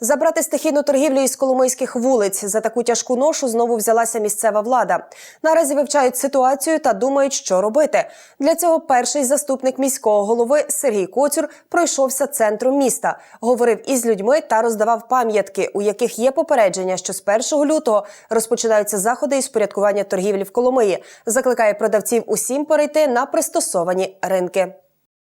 Забрати стихійну торгівлю із коломийських вулиць за таку тяжку ношу знову взялася місцева влада. Наразі вивчають ситуацію та думають, що робити. Для цього перший заступник міського голови Сергій Коцюр пройшовся центром міста, говорив із людьми та роздавав пам'ятки, у яких є попередження, що з 1 лютого розпочинаються заходи із порядкування торгівлі в Коломиї. Закликає продавців усім перейти на пристосовані ринки.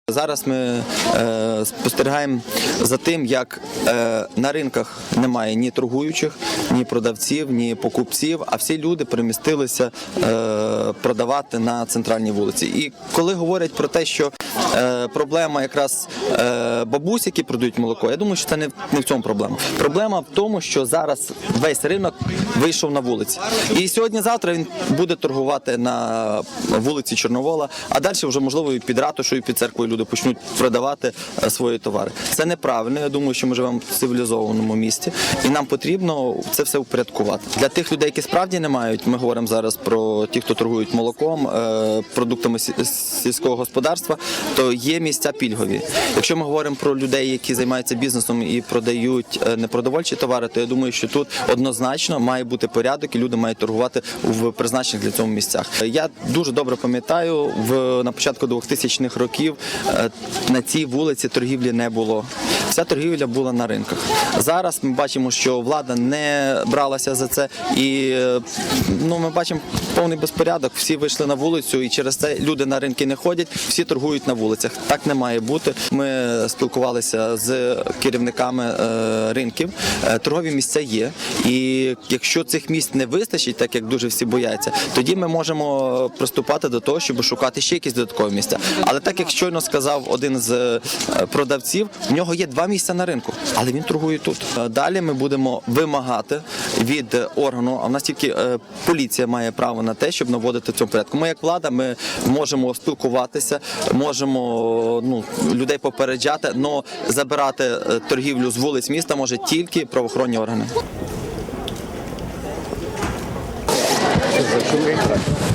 Зараз ми е, спостерігаємо за тим, як е, на ринках немає ні торгуючих, ні продавців, ні покупців, а всі люди перемістилися е, продавати на центральній вулиці. І коли говорять про те, що е, проблема якраз е, бабусь, які продають молоко, я думаю, що це не, не в цьому проблема. Проблема в тому, що зараз весь ринок вийшов на вулиці. І сьогодні-завтра він буде торгувати на вулиці Чорновола, а далі вже можливо і під ратушою, і під церквою люди почнуть продавати е, свої товари. Це неправильно. Я думаю, що ми живемо в цивілізованому місті, і нам потрібно це все упорядкувати. Для тих людей, які справді не мають, ми говоримо зараз про ті, хто торгують молоком, е, продуктами сі- сільського господарства, то є місця пільгові. Якщо ми говоримо про людей, які займаються бізнесом і продають е, непродовольчі товари, то я думаю, що тут однозначно має бути порядок, і люди мають торгувати в призначених для цього місцях. Я дуже добре пам'ятаю, в на початку 2000-х років на цій вулиці торгівлі не було. Вся торгівля була на ринках. Зараз ми бачимо, що влада не бралася за це, і е, ну ми бачимо повний безпорядок. Всі вийшли на вулицю, і через це люди на ринки не ходять, всі торгують на вулицях. Так не має бути. Ми спілкувалися з керівниками е, ринків. Е, Торгові місця є. І якщо цих місць не вистачить, так як дуже всі бояться, тоді ми можемо приступати до того, щоб шукати ще якісь додаткові місця. Але так як щойно сказав один з е, продавців, в нього є два місця на ринку, але він торгує тут. Е, Далі ми будемо вимагати від органу. А в нас тільки е, поліція має право на те, щоб наводити цьому порядку. Ми, як влада, ми можемо спілкуватися, можемо ну людей попереджати, але забирати торгівлю з вулиць міста може тільки правоохоронні органи.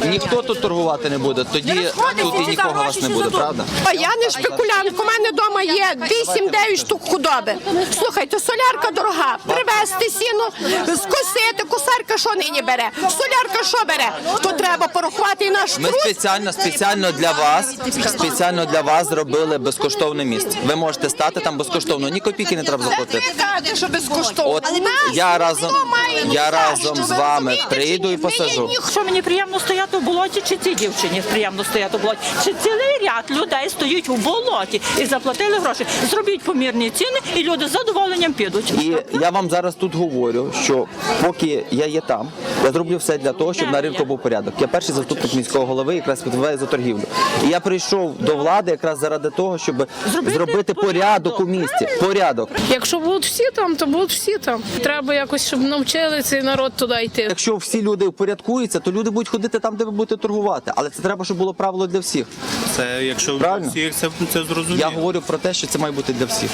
Ніхто тут торгувати не буде, тоді тут і нікого вас не буде, правда? А я не шпекулянт. У мене вдома є 8-9 штук худоби. Слухайте, солярка дорога. Привезти сіно, скосити, косарка що нині бере? Солярка що бере? То треба порахувати і наш Ми спеціально спеціально для вас спеціально для вас зробили безкоштовне місце. Ви можете стати там безкоштовно, ні копійки не треба заплатити. що безкоштовно. От я разом я разом з вами прийду і посажу. Мені ніхто Що мені приємно стояти в болоті, чи цій дівчині приємно стояти в болоті? Чи цілий ряд людей стоїть у болоті і заплатили гроші? Зробіть помірні ціни, і люди з задоволенням підуть. І я вам зараз тут говорю, що поки я є там, я зроблю все для того, щоб на ринку був порядок. Я перший заступник міського голови, якраз відповідаю за торгівлю. І я прийшов до влади якраз заради того, щоб Зробити зробити порядок у місті. Порядок. Якщо будуть всі там, то будуть всі там. Треба якось, щоб навчили цей народ туди йти. Якщо всі люди впорядкуються, то люди будуть ходити там, де ви будете торгувати. Але це треба, щоб було правило для всіх. Це якщо Правильно? всіх це, це зрозуміло. Я говорю про те, що це має бути для всіх.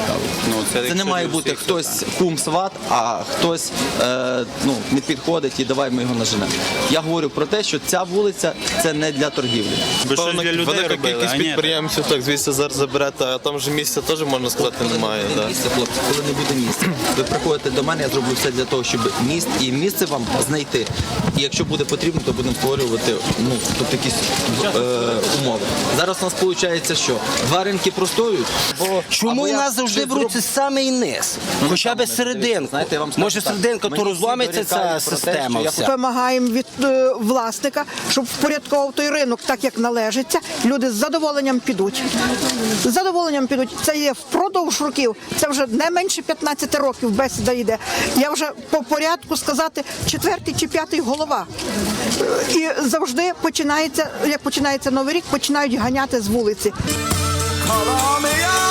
Ну, це, Це не якщо має для бути всіх, хтось кум сват, а хтось е, ну, не підходить і давай ми його наженемо. Я говорю про те, що ця вулиця це не для торгівлі. Ви щось для людей Велика робили, кількість а ні. підприємців так звідси зараз заберете, а там же місця теж можна сказати немає. Коли не Да. буде місця, хлопці, коли не буде місця. Ви приходите до мене, я зроблю все для того, щоб міст і місце вам знайти. І якщо буде потрібно, то будемо створювати ну, тут якісь е, умови. Зараз у нас виходить, що два ринки простоюють. Бо, Чому у нас завжди щось беруть зроблю- самий низ? Хоча б серединку. знаєте, я вам скажу Може так. серединка, Мені то всі розламиться ця дорікають про те, система. що я вся. Вимагаємо від е, власника, щоб впорядковував той ринок так, як належиться. Люди з задоволенням підуть. З задоволенням підуть. Це є впродовж років. Це вже не менше 15 років бесіда йде. Я вже по порядку сказати четвертий чи п'ятий голова. І завжди починається, як починається новий рік, починають ганяти з вулиці. Kara